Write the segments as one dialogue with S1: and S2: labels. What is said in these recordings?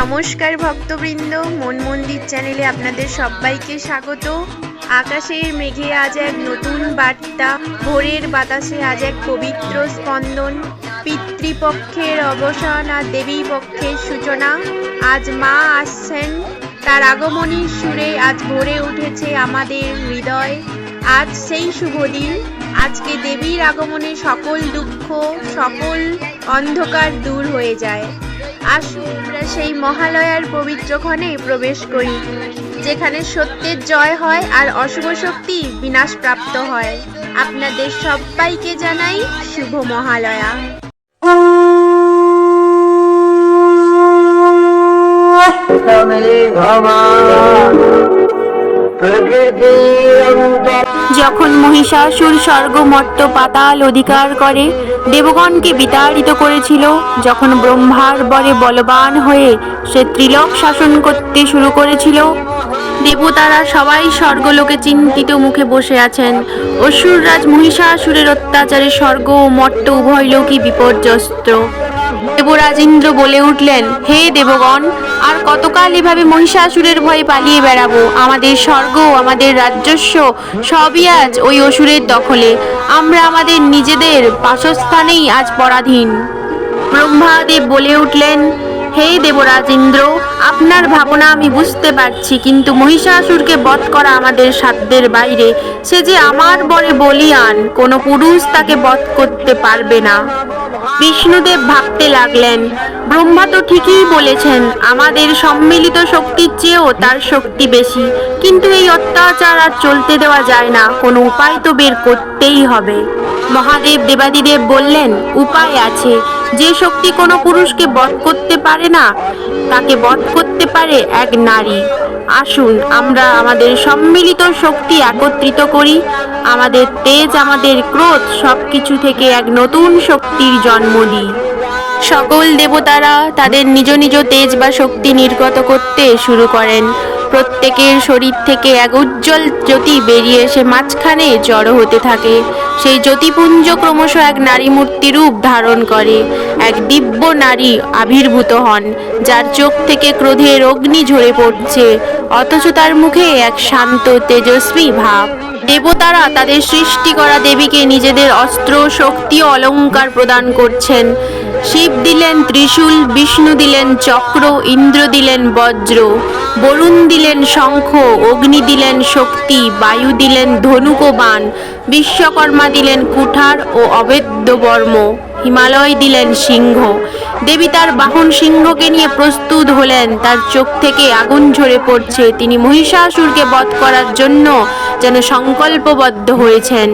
S1: নমস্কার ভক্তবৃন্দ, মন মন্দির চ্যানেলে আপনাদের সবাইকে স্বাগত। আকাশের মেঘে আজ এক নতুন বার্তা, ভোরের বাতাসে আজ এক পবিত্র স্পন্দন। পিতৃপক্ষের অবসান আর দেবী পক্ষের সূচনা। আজ মা আসছেন, তার আগমনীর সুরে আজ ভরে উঠেছে আমাদের হৃদয়। আজ সেই শুভ দিন, আজকে দেবীর আগমনে সকল দুঃখ, সকল অন্ধকার দূর হয়ে যায়। আসুন আমরা সেই মহালয়ার পবিত্র ক্ষণে প্রবেশ করি, যেখানে সত্যের জয় হয় আর অশুভ শক্তি বিনাশ প্রাপ্ত হয়। আপনাদের সবাইকে জানাই শুভ মহালয়া।
S2: Come প্রকৃতি
S3: যখন মহিষাসুর স্বর্গ মর্ত পাতাল অধিকার করে, দেবগণকে বিতাড়িত করেছিল, যখন ব্রহ্মার বরে বলবান হয়ে সে ত্রিলোক শাসন করতে শুরু করেছিল, দেবতারা সবাই স্বর্গলোকে চিন্তিত মুখে বসে আছেন। অসুররাজ মহিষাসুরের অত্যাচারে স্বর্গ ও মর্ত উভয় লোকই বিপর্যস্ত। দেবরাজ ইন্দ্র বলে উঠলেন, হে দেবগণ, আর কতকাল এভাবে মহিষাসুরের ভয়ে পালিয়ে বেড়াবো? আমাদের স্বর্গ আমাদের রাজস্ব সবই আজ ওই অসুরের দখলে। আমরা আমাদের নিজেদের বাসস্থানেই আজ পরাধীন। ব্রহ্মাদেব বলে উঠলেন, হে দেবরাজ ইন্দ্র আপনার ভাবনা আমি বুঝতে পারছি, কিন্তু মহিষাসুরকে বধ করা আমাদের সাধ্যের বাইরে। সে যে আমার বরে বলিয়ান, কোনো পুরুষ তাকে বধ করতে পারবে না। বিষ্ণুদেব ভাবতে লাগলেন, ব্রহ্মা তো ঠিকই বলেছেন, আমাদের সম্মিলিত শক্তির চেয়েও তার শক্তি বেশি। কিন্তু এই অত্যাচার আর চলতে দেওয়া যায় না, কোনো উপায় তো বের করতেই হবে। মহাদেব দেবাদিদেব বললেন, উপায় আছে। যে শক্তি কোনো পুরুষকে বধ করতে পারে না, তাকে বধ করতে পারে এক নারী। আসুন, আমরা আমাদের সম্মিলিত শক্তি একত্রিত করি। আমাদের তেজ, আমাদের ক্রোধ সবকিছু থেকে এক নতুন শক্তির জন্ম দিই। সকল দেবতারা তাদের নিজ নিজ তেজ বা শক্তি নির্গত করতে শুরু করেন। প্রত্যেকের শরীর থেকে এক উজ্জ্বল জ্যোতি বেরিয়ে এসে মাঝখানে জড়ো হতে থাকে। সেই জ্যোতিপুঞ্জ ক্রমশ এক নারী মূর্তি রূপ ধারণ করে। এক দিব্য নারী আবির্ভূত হন, যার চোখ থেকে ক্রোধের অগ্নি ঝরে পড়ছে। অথচ তার মুখে এক শান্ত, তেজস্বী ভাব। দেবতারা তাদের সৃষ্টি করা দেবীকে নিজেদের অস্ত্র, শক্তি অলঙ্কার প্রদান করছেন। শিব দিলেন ত্রিশূল, বিষ্ণু দিলেন চক্র, ইন্দ্র দিলেন বজ্র, বরুণ দিলেন শঙ্খ, অগ্নি দিলেন শক্তি, বায়ু দিলেন ধনুক বাণ বিশ্বকর্মা দিলেন কুঠার ও অবেদ্য বর্ম, হিমালয় দিলেন সিংহ। দেবী তার বাহন সিংহকে নিয়ে প্রস্তুত হলেন, তার চোখ থেকে আগুন ঝরে পড়ছে। তিনি মহিষাসুরকে বধ করার জন্য যেন সংকল্পবদ্ধ হয়েছেন।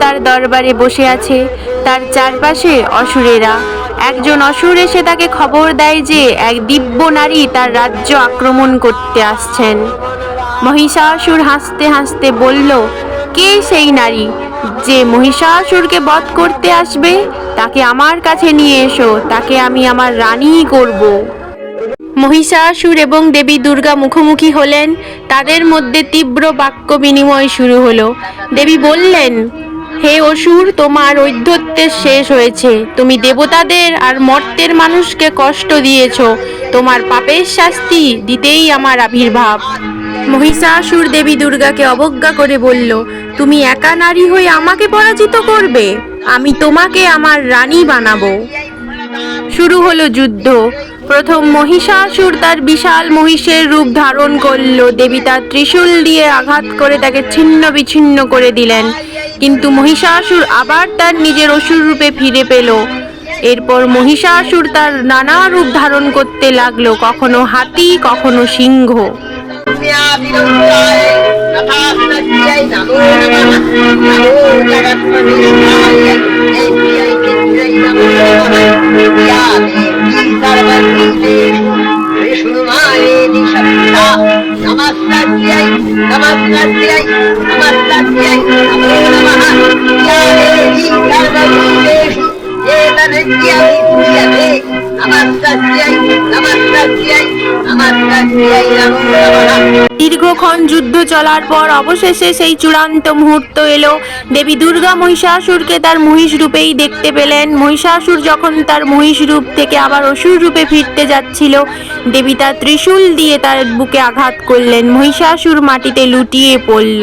S3: তার দরবারে বসে আছে। তার চারপাশে অসুরেরা। একজন অসুর এসে তাকে খবর দেয় যে এক দিব্য নারী তার রাজ্য আক্রমণ করতে আসছেন। মহিষাসুর হাসতে হাসতে বলল, কে সেই নারী? যে মহিষাসুরকে বধ করতে আসবে, তাকে আমার কাছে নিয়ে এসো। তাকে আমি আমার রানী করব। মহিষাসুর এবং দেবী দুর্গা মুখোমুখি হলেন। তাদের মধ্যে তীব্র বাক্য বিনিময় শুরু হলো। দেবী বললেন, হে অসুর, তোমার ঐধ্যত্যের শেষ হয়েছে। তুমি দেবতাদের আর মর্তের মানুষকে কষ্ট দিয়েছ। তোমার পাপের শাস্তি দিতেই আমার আবির্ভাব। মহিষাসুর দেবী দুর্গাকে অবজ্ঞা করে বলল, তুমি একা নারী হয়ে আমাকে পরাজিত করবে? আমি তোমাকে আমার রানী বানাবো। শুরু হলো যুদ্ধ। প্রথম মহিষাসুর তার বিশাল মহিষের রূপ ধারণ করল দেবী তার ত্রিশূল দিয়ে আঘাত করে তাকে ছিন্ন বিচ্ছিন্ন করে দিলেন কিন্তু মহিষাসুর আবার তার নিজের অসুর রূপে ফিরে পেল এরপর মহিষাসুর তার নানা রূপ ধারণ করতে লাগল কখনো হাতি কখনো সিংহ দীর্ঘক্ষণ যুদ্ধ চলার পর অবশেষে সেই চূড়ান্ত মুহূর্ত এলো। দেবী দুর্গা মহিষাসুরকে তার মহিষ রূপেই দেখতে পেলেন। মহিষাসুর যখন তার মহিষ রূপ থেকে আবার অসুর রূপে ফিরতে যাচ্ছিল দেবী তার ত্রিশূল দিয়ে তার বুকে আঘাত করলেন। মহিষাসুর মাটিতে লুটিয়ে পড়ল।